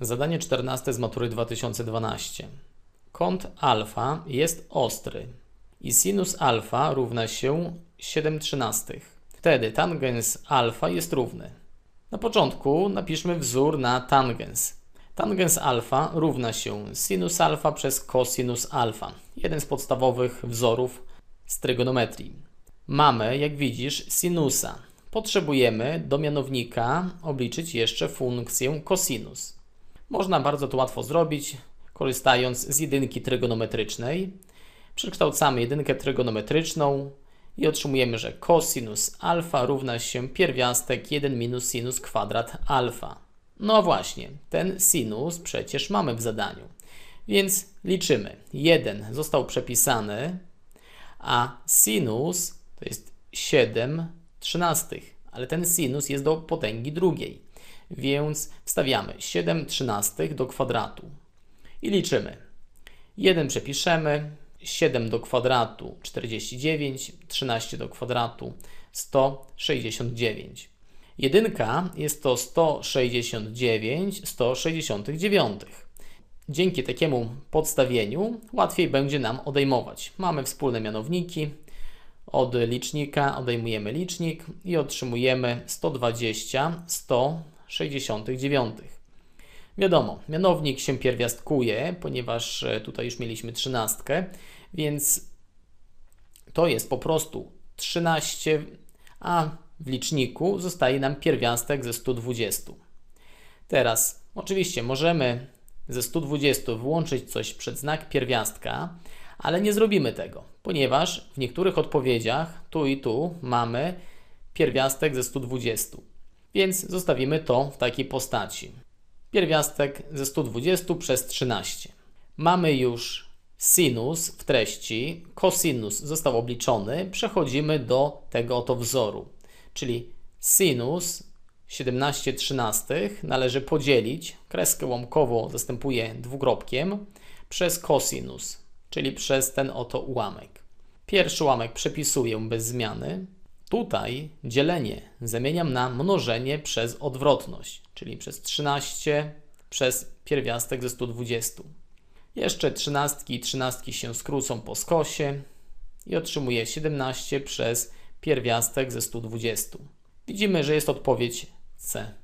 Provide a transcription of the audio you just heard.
Zadanie 14 z matury 2012. Kąt alfa jest ostry i sinus alfa równa się 7 trzynastych. Wtedy tangens alfa jest równy. Na początku napiszmy wzór na tangens. Tangens alfa równa się sinus alfa przez cosinus alfa. Jeden z podstawowych wzorów z trygonometrii. Mamy, jak widzisz, sinusa. Potrzebujemy do mianownika obliczyć jeszcze funkcję cosinus. Można bardzo to łatwo zrobić, korzystając z jedynki trygonometrycznej. Przekształcamy jedynkę trygonometryczną i otrzymujemy, że cosinus alfa równa się pierwiastek 1 minus sinus kwadrat alfa. No właśnie, ten sinus przecież mamy w zadaniu. Więc liczymy. 1 został przepisany, a sinus to jest 7 trzynastych, ale ten sinus jest do potęgi drugiej. Więc wstawiamy 7 trzynastych do kwadratu i liczymy. 1 przepiszemy, 7 do kwadratu 49, 13 do kwadratu 169. Jedynka jest to 169 169. Dzięki takiemu podstawieniu łatwiej będzie nam odejmować. Mamy wspólne mianowniki. Od licznika odejmujemy licznik i otrzymujemy 120 169. Wiadomo, mianownik się pierwiastkuje, ponieważ e, tutaj już mieliśmy trzynastkę, więc to jest po prostu 13, a w liczniku zostaje nam pierwiastek ze 120. Teraz, oczywiście, możemy ze 120 wyłączyć coś przed znak pierwiastka, ale nie zrobimy tego, ponieważ w niektórych odpowiedziach tu i tu mamy pierwiastek ze 120. Więc zostawimy to w takiej postaci. Pierwiastek ze 120 przez 13. Mamy już sinus w treści, cosinus został obliczony, przechodzimy do tego oto wzoru. Czyli sinus 17 trzynastych należy podzielić, kreskę łamkową zastępuję dwukropkiem, przez cosinus, czyli przez ten oto ułamek. Pierwszy ułamek przepisuję bez zmiany. Tutaj dzielenie zamieniam na mnożenie przez odwrotność, czyli przez 13 przez pierwiastek ze 120. Jeszcze trzynastki i trzynastki się skrócą po skosie i otrzymuję 17 przez pierwiastek ze 120. Widzimy, że jest odpowiedź C.